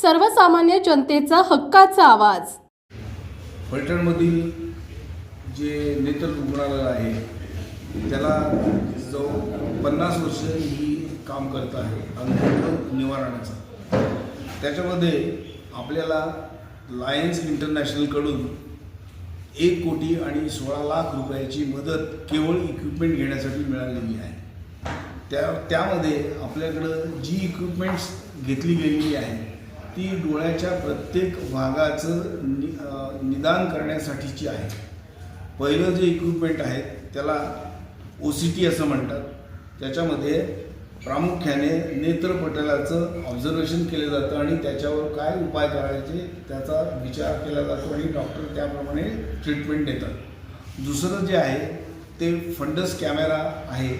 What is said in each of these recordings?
सर्वसामान्य जनतेचा हक्काचा आवाज. फलटणमधील जे नेत्र रुग्णालय आहे त्याला जो पन्नास वर्ष ही काम करत आहे अंध निवारणाचं. त्याच्यामध्ये आपल्याला लायन्स इंटरनॅशनलकडून एक कोटी आणि सोळा लाख रुपयाची मदत केवळ इक्विपमेंट घेण्यासाठी मिळालेली आहे. त्या त्यामध्ये आपल्याकडं जी इक्विपमेंट्स घेतली गेलेली आहे ती डोळ्याच्या प्रत्येक भागाचं नि निदान करण्यासाठीची आहे. पहिलं जे इक्विपमेंट आहे त्याला ओ सी टी असं म्हणतात. त्याच्यामध्ये प्रामुख्याने नेत्रपटलाचं ऑब्झर्वेशन केलं जातं आणि त्याच्यावर काय उपाय करायचे त्याचा विचार केला जातो आणि डॉक्टर त्याप्रमाणे ट्रीटमेंट देतात. दुसरं जे आहे ते फंडस कॅमेरा आहे.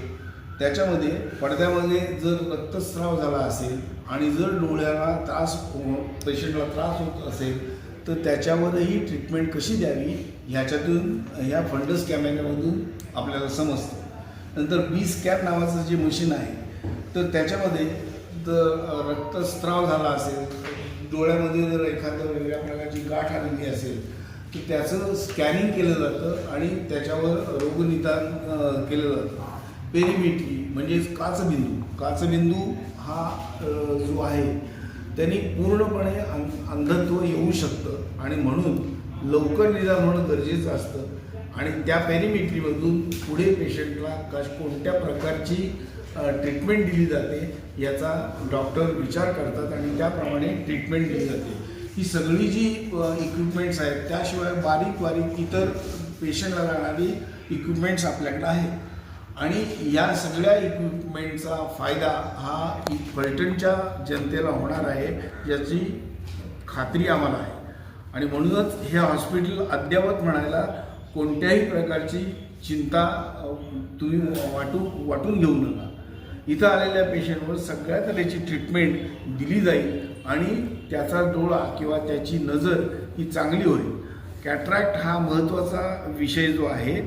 त्याच्यामध्ये पडद्यामध्ये जर रक्तस्राव झाला असेल आणि जर डोळ्याला त्रास हो, पेशंटला त्रास होत असेल तर त्याच्यावरही ट्रीटमेंट कशी द्यावी ह्याच्यातून ह्या फंडस कॅमेऱ्यामधून आपल्याला समजतं. नंतर बी स्कॅन नावाचं जे मशीन आहे तर त्याच्यामध्ये जर रक्तस्राव झाला असेल डोळ्यामध्ये जर एखादं वेगळ्या प्रकारची गाठ आलेली असेल तर त्याचं स्कॅनिंग केलं जातं आणि त्याच्यावर रोगनिदान केलं जातं. पेरिमेट्री म्हणजेच काचबिंदू. काचबिंदू हा जो आहे त्यांनी पूर्णपणे अंध अंधत्व येऊ शकतं आणि म्हणून लवकर निदान होणं गरजेचं असतं. आणि त्या पेरिमिट्रीमधून पुढे पेशंटला कश कोणत्या प्रकारची ट्रीटमेंट दिली जाते याचा डॉक्टर विचार करतात आणि त्याप्रमाणे ट्रीटमेंट दिली जाते. ही सगळी जी इक्विपमेंट्स आहेत त्याशिवाय बारीक बारीक इतर पेशंटला लागणारी इक्विपमेंट्स आपल्याकडे आहेत. आणि या सगळ्या इक्विपमेंटचा फायदा हा फलटणच्या जनतेला होणार आहे याची खात्री आम्हाला आहे. आणि म्हणूनच हे हॉस्पिटल अद्ययावत म्हणायला कोणत्याही प्रकारची चिंता तुम्ही वाटू वाटून घेऊ नका. इथं आलेल्या पेशंटवर सगळ्या तऱ्हेची ट्रीटमेंट दिली जाईल आणि त्याचा डोळा किंवा त्याची नजर ही चांगली होईल. कॅट्रॅक्ट हा महत्त्वाचा विषय जो आहे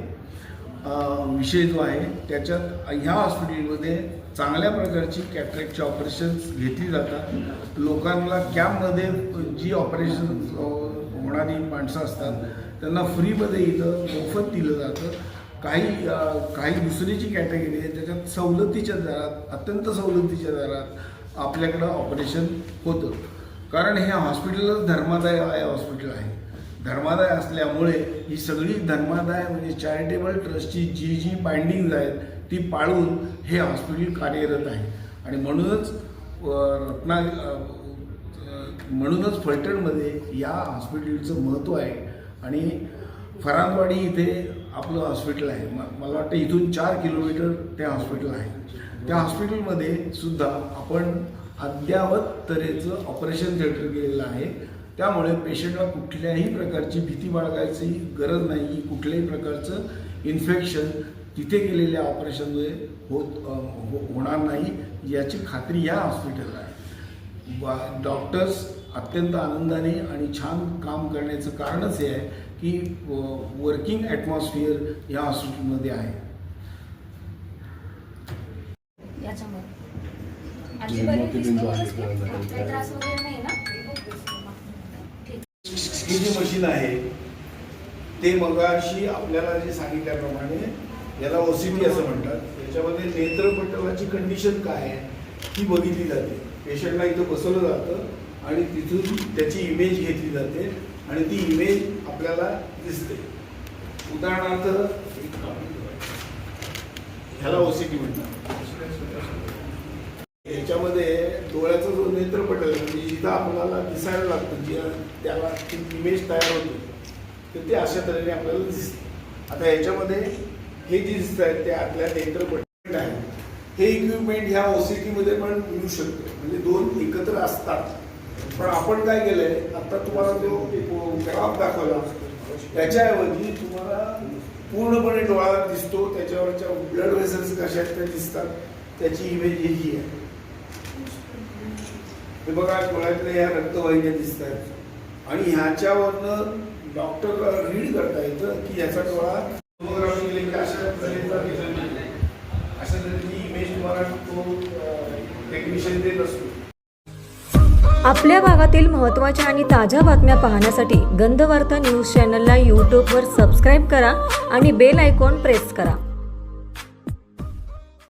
विषय जो आहे त्याच्यात ह्या हॉस्पिटलमध्ये चांगल्या प्रकारची कॅट्रॅक्टची ऑपरेशन्स घेतली जातात. लोकांना कॅम्पमध्ये जी ऑपरेशन होणारी माणसं असतात त्यांना फ्रीमध्ये इथं मोफत दिलं जातं. काही काही दुसरी जी कॅटेगरी आहे त्याच्यात सवलतीच्या दरात अत्यंत सवलतीच्या दरात आपल्याकडं ऑपरेशन होतं. कारण हे हॉस्पिटलच धर्मादाय हॉस्पिटल आहे. धर्मादाय असल्यामुळे ही सगळी धर्मादाय म्हणजे चॅरिटेबल ट्रस्टची जी जी बाइंडिंग आहेत ती पाळून हे हॉस्पिटल कार्यरत आहे. आणि म्हणूनच रत्ना म्हणूनच फलटणमध्ये या हॉस्पिटलचं महत्त्व आहे. आणि फरांदवाडी इथे आपलं हॉस्पिटल आहे. म- मला वाटतं इथून चार किलोमीटर ते हॉस्पिटल आहे. त्या हॉस्पिटलमध्ये सुद्धा आपण अद्ययावत तऱ्हेचं ऑपरेशन थिएटर केलेलं आहे. त्यामुळे पेशंटला कुठल्याही प्रकारची भीती बाळगायची गरज नाही. कुठल्याही प्रकारचं इन्फेक्शन तिथे केलेल्या ऑपरेशनमुळे होत हो- होणार नाही याची खात्री या हॉस्पिटलला आहे. वा- डॉक्टर्स अत्यंत आनंदाने आणि छान काम करण्याचं कारणच हे आहे की वर्किंग ॲटमॉस्फिअर या हॉस्पिटलमध्ये आहे. याच्यामध्ये? काही त्रास वगैरे नाही ना? ही जी मशीन आहे ते मगाशी आपल्याला जे सांगितल्याप्रमाणे याला ओसीटी असं म्हणतात. याच्यामध्ये नेत्रपटलाची कंडिशन काय आहे ती बघितली जाते. पेशंटला इथं बसवलं जातं आणि तिथून त्याची इमेज घेतली जाते आणि ती इमेज आपल्याला दिसते. उदाहरणार्थ ह्याला ओसीटी म्हणतात. याच्यामध्ये नेत्रपटल म्हणजे जिथं आपल्याला दिसायला लागतं जी त्याला ती इमेज तयार होते. तर ते अशा तऱ्हेने आपल्याला दिसते. आता याच्यामध्ये हे जे दिसत आहेत ते आपल्या नेत्रपट आहे. हे इक्विपमेंट ह्या ओसीटीमध्ये पण मिळू शकते. म्हणजे दोन एकत्र असतात. पण आपण काय केलंय आता तुम्हाला जो ग्राफ दाखवला. त्याच्याऐवजी तुम्हाला पूर्णपणे डोळा दिसतो. त्याच्यावरच्या ब्लड वेसल्स कशा आहेत त्या दिसतात. त्याची इमेज ही आहे. हे बघा डोळ्यातल्या ह्या रक्तवाहिन्या दिसत आहेत आणि ह्याच्यावरनं डॉक्टरला रीड करता येतं की याचा डोळा सोनोग्राफी केली की अशा तऱ्हेचा रिझल्ट अशा तऱ्हेची इमेज तुम्हाला तो टेक्निशियन देत असतो. आपल्या भागातील महत्त्वाच्या आणि ताज्या बातम्या पाहण्यासाठी गंधवार्ता न्यूज चॅनलला यूट्यूबवर सबस्क्राईब करा आणि बेल आयकॉन प्रेस करा.